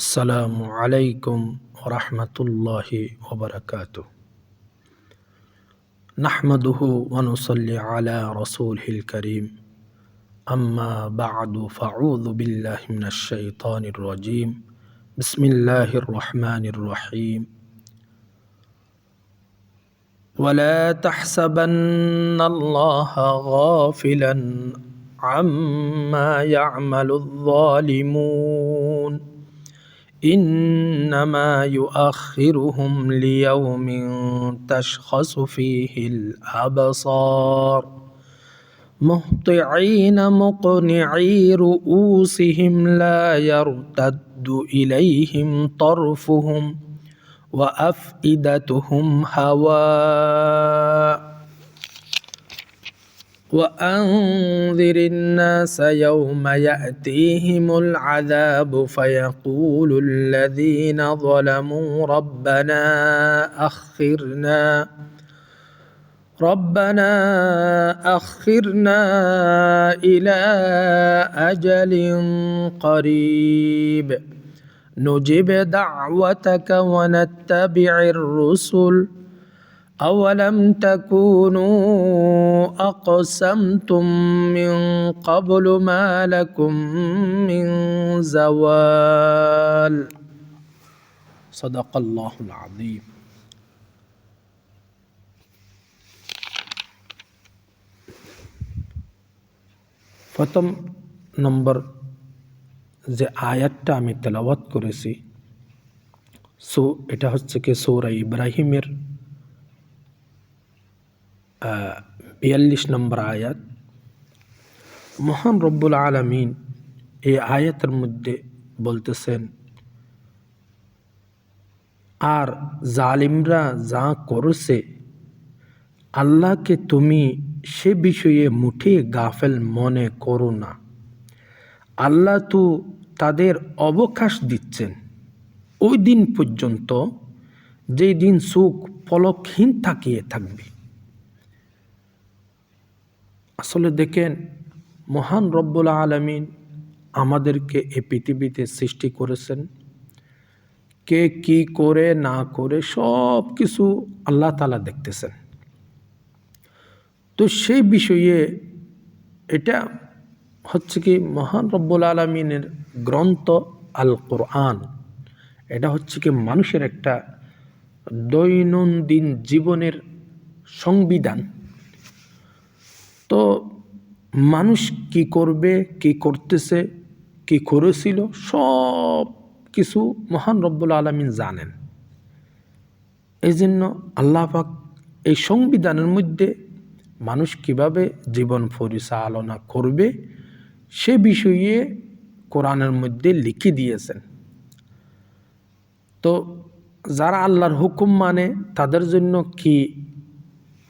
السلام عليكم ورحمة الله وبركاته. نحمده ونصلي على رسوله الكريم. أما بعد فأعوذ بالله من الشيطان الرجيم. بسم الله الرحمن الرحيم. ولا تحسبن الله غافلا عما يعمل الظالمون. إنما يؤخرهم ليوم تشخص فيه الأبصار. مهطعين مقنعي رؤوسهم لا يرتد إليهم طرفهم وأفئدتهم هواء. وأنذر الناس يوم يأتيهم العذاب فيقول الذين ظلموا ربنا أخرنا ربنا أخرنا إلى أجل قريب. نجب دعوتك ونتبع الرسل. أولم تكونوا أقسمتم من قبل ما لكم من زوال صدق الله العظيم প্রথম নম্বর যে আয়াতটা আমি তেলাওয়াত করেছি সো এটা হচ্ছে কি সৌরা ইব্রাহিমের বিয়াল্লিশ নম্বর আয়াত, মহান রব্বুল আলমিন এই আয়াতের মধ্যে বলতেছেন, আর জালিমরা যা করছে, আল্লাহকে তুমি সে বিষয়ে মুঠে গাফেল মনে করো না। আল্লাহ তো তাদের অবকাশ দিচ্ছেন। ওই দিন পর্যন্ত যেই দিন সুখ পলকহীন থাকিয়ে থাকবে। আসলে দেখেন, মহান রব্বুল আলমিন আমাদেরকে এ পৃথিবীতে সৃষ্টি করেছেন। কে কি করে, না করে সব কিছু আল্লাহ তালা দেখতেছেন। তো সেই বিষয়ে এটা হচ্ছে কি মহান রব্বুল আলমিনের গ্রন্থ আল কোরআন এটা হচ্ছে কি মানুষের একটা দৈনন্দিন জীবনের সংবিধান। তো মানুষ কি করবে, কি করতেছে, কি করেছিল, সব কিছু মহান রব্বুল আলমিন জানেন। এই জন্য আল্লাহ পাক এই সংবিধানের মধ্যে মানুষ কীভাবে জীবন পরিচালনা করবে, সে বিষয়ে কোরআনের মধ্যে লিখে দিয়েছেন। তো যারা আল্লাহর হুকুম মানে তাদের জন্য কি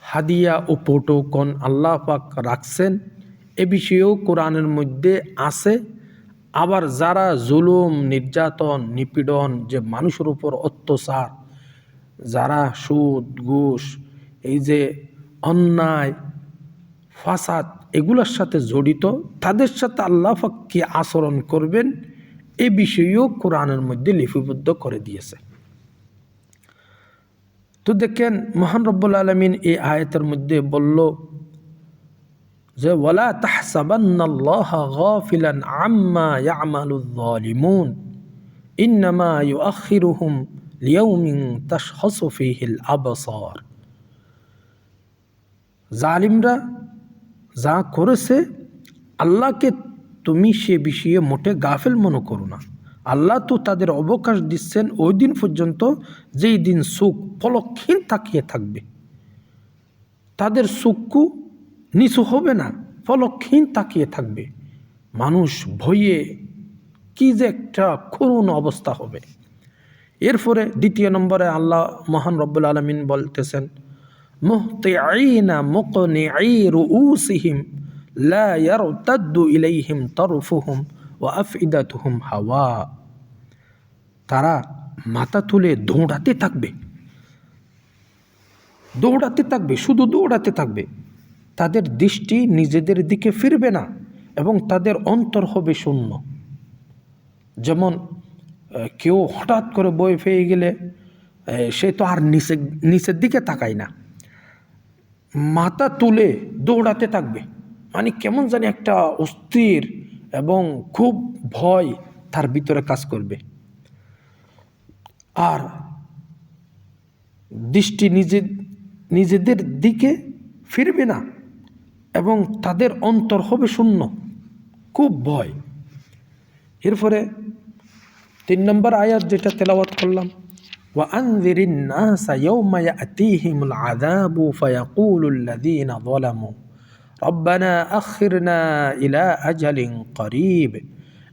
হাদিয়া ও পোটোকন আল্লাহ পাক রাখছেন, এ বিষয়েও কোরআনের মধ্যে আছে, আবার যারা জুলুম, নির্যাতন, নিপীড়ন, যে মানুষের উপর অত্যাচার, যারা সুদ, ঘুষ, এই যে অন্যায়, ফাসাদ, এগুলোর সাথে জড়িত, তাদের সাথে আল্লাহ পাক কি আচরণ করবেন, এ বিষয়েও কোরআনের মধ্যে লিপিবদ্ধ করে দিয়েছে। তো দেখেন মহান রব্বুল আলমিন এই আয়তের মধ্যে বলল যে, ওয়ালা তাহসাবান্নাল্লাহ গাফিলান আম্মা ইয়ামালুল যালিমুন ইন্নামা ইউআখিরুহুম লিয়াউমিন তাশখাসু ফীহিল আবসার। জালিমরা যা করেছে, আল্লাহকে তুমি সে বিষয়ে মোটে গাফেল মনে করো না। আল্লাহ তো তাদের অবকাশ দিচ্ছেন ওই দিন পর্যন্ত যেই দিন সুখ ফলক্ষীণ তাকিয়ে থাকবে। তাদের সুখকু নিচু হবে না ফলক্ষীণ তাকিয়ে থাকবে। মানুষ ভয়ে কি যে একটা করুণ অবস্থা হবে। এরপরে দ্বিতীয় নম্বরে আল্লাহ মহান রব্বুল আলমিন বলতেছেন মুহতে আইনা মুকনে আই রুসিহিম লা ইয়ারতাদ্দু ইলাইহিম তরফুহুম। ও আফইদাতুহুম হাওয়া। তারা মাথা তুলে দৌড়াতে থাকবে। দৌড়াতে থাকবে, শুধু দৌড়াতে থাকবে। তাদের দৃষ্টি নিজেদের দিকে ফিরবে না এবং তাদের অন্তর হবে শূন্য। যেমন কেউ হঠাৎ করে বই পেয়ে গেলে সে তো আর নিচে, নিচের দিকে তাকায় না। মাথা তুলে দৌড়াতে থাকবে। মানে কেমন জানি একটা অস্থির এবং খুব ভয় তার ভিতরে কাজ করবে আর দৃষ্টি নিজে নিজেদের দিকে ফিরবে না এবং তাদের অন্তর হবে শূন্য খুব ভয় এরপরে তিন নম্বর আয়াত যেটা তেলাওয়াত করলাম وأنذر الناس يوم يأتيهم العذاب فيقول الذين ظلموا রব্বানা আখিরনা ইলা আজালিন করিব।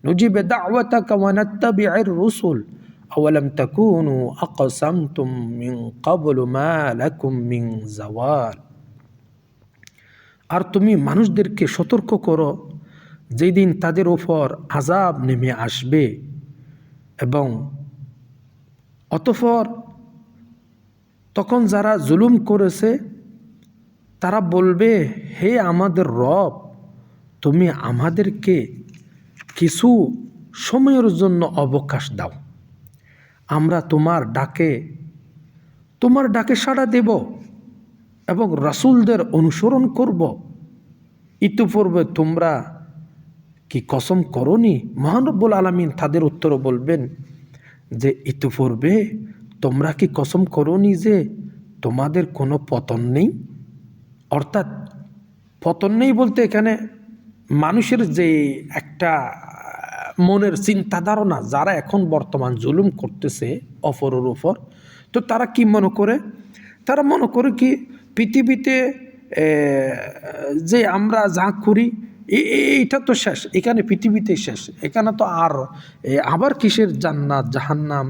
নুজিবে দাওয়াতাকা ওয়া নাত্তাবি'র রুসুল। আওয়ালাম তাকুনু আকসামতুম মিন ক্বাবলু মা লাকুম মিন জাওয়াল আর তুমি মানুষদেরকে সতর্ক করো, যেদিন তাদের ওপর আজাব নেমে আসবে এবং অতফর তখন যারা জুলুম করেছে তারা বলবে, হে আমাদের রব, তুমি আমাদেরকে কিছু সময়ের জন্য অবকাশ দাও। আমরা তোমার ডাকে তোমার ডাকে সাড়া দেব এবং রাসূলদের অনুসরণ করব। ইতিপূর্বে তোমরা কি কসম করনি? মহানব্বুল আলমিন তাদের উত্তর বলবেন যে, ইতিপূর্বে তোমরা কি কসম করনি যে তোমাদের কোনো পতন নেই? অর্থাৎ পতন নেই বলতে এখানে মানুষের যে একটা মনের চিন্তা ধারণা যারা এখন বর্তমান জুলুম করতেছে, অপরের উপর, তো তারা কি মনে করে? তারা মনে করে কি পৃথিবীতে যে আমরা যা করি এইটা তো শেষ, এখানে পৃথিবীতে শেষ, এখানে তো আর আবার কিসের জান্নাত, জাহান্নাম,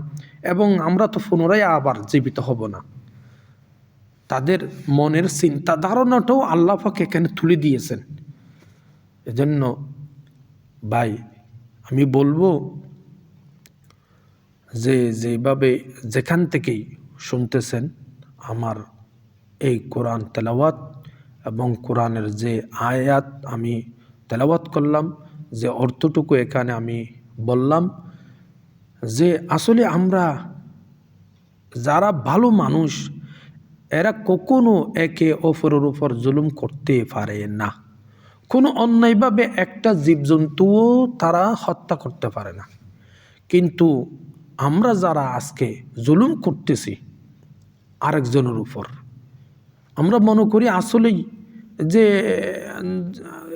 এবং আমরা তো পুনরায় আবার জীবিত হব না। তাদের মনের চিন্তা ধারণাটাও আল্লাহ পাক এখানে তুলে দিয়েছেন। এজন্য ভাই, আমি বলব যে যেভাবে যেখান থেকেই শুনতেছেন আমার এই কোরআন তেলাওয়াত এবং কোরআনের যে আয়াত আমি তেলাওয়াত করলাম, যে অর্থটুকু এখানে আমি বললাম যে আসলে আমরা যারা ভালো মানুষ এরা কখনো একে অপরের উপর জুলুম করতে পারে না। কোনো অন্যায়ভাবে একটা জীবজন্তুও তারা হত্যা করতে পারে না। কিন্তু আমরা যারা আজকে জুলুম করতেছি আরেকজনের উপর, আমরা মনে করি আসলেই যে,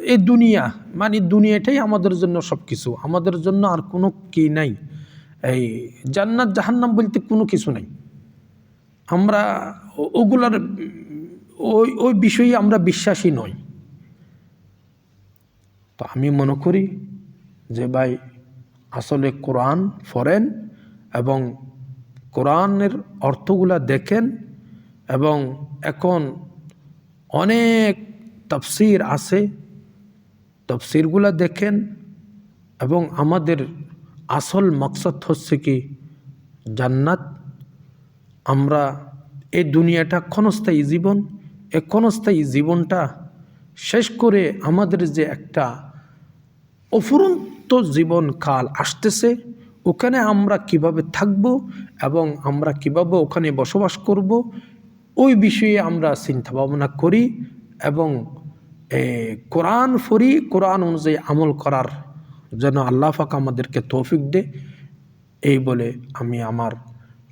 এই দুনিয়া মানে দুনিয়াটাই আমাদের জন্য সব কিছু আমাদের জন্য আর কোনো কি নাই। এই জান্নাত, জাহান্নাম বলতে কোনো কিছু নাই। আমরা ওগুলার, ওই ওই বিষয়ে আমরা বিশ্বাসী নই। তো আমি মনে করি যে ভাই, আসলে কোরআন ফরেন এবং কোরআনের অর্থগুলা দেখেন এবং এখন অনেক তফসির আছে, তফসিরগুলা দেখেন এবং আমাদের আসল মকসদ হচ্ছে কি জান্নাত। আমরা এই দুনিয়াটা ক্ষণস্থায়ী জীবন এই ক্ষণস্থায়ী জীবনটা শেষ করে আমাদের যে একটা অফুরন্ত জীবন কাল আসতেছে ওখানে আমরা কীভাবে থাকব এবং আমরা কীভাবে ওখানে বসবাস করব ওই বিষয়ে আমরা চিন্তা ভাবনা করি এবং এ, কোরআন ফরি কোরআন অনুযায়ী আমল করার যেন আল্লাহ পাক আমাদেরকে তৌফিক দে। এই বলে আমি আমার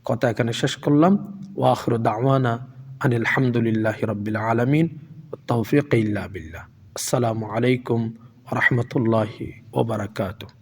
কথা এখানে শেষ করলাম। ওয়াখর দাওয়ানা আনিল হামদুলিল্লাহ রবিল আলমিন তৌফিক ইল্লা আসসালামু আলাইকুম রহমতুল্লাহি ওবরাকাতুহ